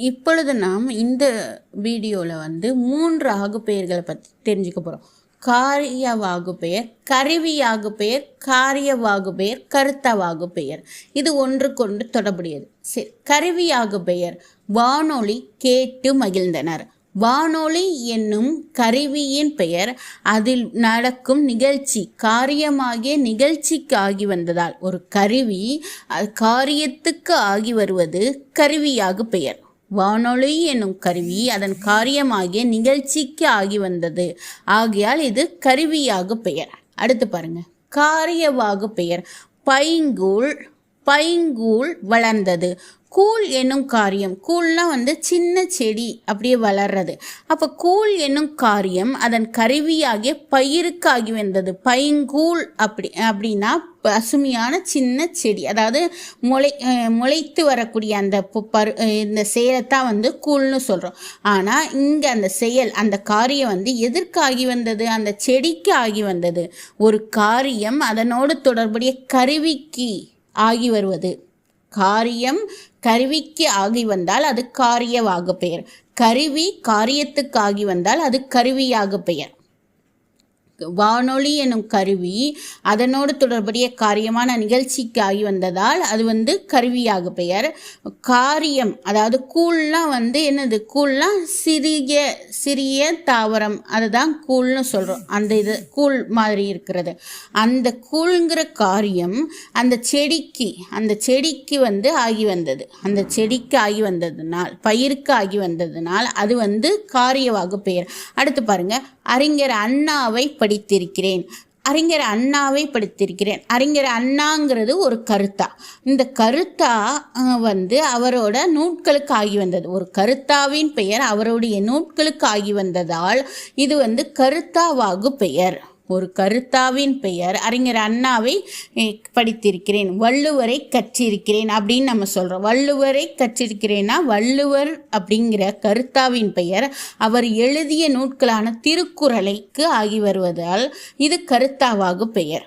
இப்பொழுது நாம் இந்த வீடியோவில் வந்து மூன்று ஆகுப்பெயர்களை பற்றி தெரிஞ்சுக்க போகிறோம் காரியவாகு பெயர் கருவியாகு பெயர் காரியவாகு பெயர் கருத்தவாகு பெயர் இது ஒன்றுக்கொன்று தொடர்புடையது. சரி கருவியாகு பெயர் வானொலி கேட்டு மகிழ்ந்தனர். வானொலி என்னும் கருவியின் பெயர் அதில் நடக்கும் நிகழ்ச்சி காரியமாகிய நிகழ்ச்சிக்கு ஆகி வந்ததால் ஒரு கருவி அது காரியத்துக்கு ஆகி வருவது கருவியாகு பெயர் வானொலி என்னும் கருவி அதன் காரியமாகிய நிகழ்ச்சிக்கு ஆகி வந்தது. ஆகையால் இது கருவியாக பெயர். அடுத்து பாருங்க. காரியவாகு பெயர். பைங்கூழ் பைங்கூழ் வளர்ந்தது. கூழ் என்னும் காரியம். கூழ்னால் வந்து சின்ன செடி அப்படியே வளர்றது. அப்போ கூழ் என்னும் காரியம் அதன் கருவியாகிய பயிருக்கு ஆகி வந்தது பைங்கூழ் அப்படி அப்படின்னா பசுமையான சின்ன செடி. அதாவது முளை முளைத்து வரக்கூடிய அந்த பரு இந்த செயலைத்தான் வந்து கூழ்னு சொல்கிறோம் ஆனால் இங்கே அந்த செயல் அந்த காரியம் வந்து எதற்கு ஆகி வந்தது? அந்த செடிக்கு ஆகி வந்தது. ஒரு காரியம் அதனோடு தொடர்புடைய கருவிக்கு ஆகி வருவது. காரியம் கருவிக்கு ஆகி வந்தால் அது காரியவாக பெயர். கருவி காரியத்துக்கு ஆகி வந்தால் அது கருவியாக பெயர். வானொலி எனும் கருவி அதனோடு தொடர்புடைய காரியமான நிகழ்ச்சிக்கு ஆகி வந்ததால் அது வந்து கருவியாக பெயர். காரியம் அதாவது கூழ்லாம் வந்து என்னது? கூழ்லாம் சிறிய சிறிய தாவரம். அதுதான் கூழ்னு சொல்கிறோம் அந்த இது கூழ் மாதிரி இருக்கிறது. அந்த கூழ்ங்கிற காரியம் அந்த செடிக்கு அந்த செடிக்கு வந்து ஆகி வந்தது. அந்த செடிக்கு ஆகி வந்ததுனால் பயிருக்கு ஆகி வந்ததுனால் அது வந்து காரியவாக பெயர். அடுத்து பாருங்கள் அறிஞர் அண்ணாவை படித்திருக்கிறேன். அறிஞர் அண்ணாவை படித்திருக்கிறேன். அறிஞர் அண்ணாங்கிறது ஒரு கருத்தா. இந்த கருத்தா வந்து அவரோட நூட்களுக்கு ஆகி வந்தது. ஒரு கருத்தாவின் பெயர் அவருடைய நூட்களுக்கு ஆகி வந்ததால் இது வந்து கருத்தாவாகு பெயர். ஒரு கருத்தாவின் பெயர் அறிஞர் அண்ணாவை படித்திருக்கிறேன் வள்ளுவரை கற்றிருக்கிறேன் அப்படின்னு நம்ம சொல்கிறோம் வள்ளுவரை கற்றிருக்கிறேன்னா வள்ளுவர் அப்படிங்கிற கருத்தாவின் பெயர் அவர் எழுதிய நூட்களான திருக்குறளைக்கு ஆகி வருவதால் இது கருத்தாவாக பெயர்.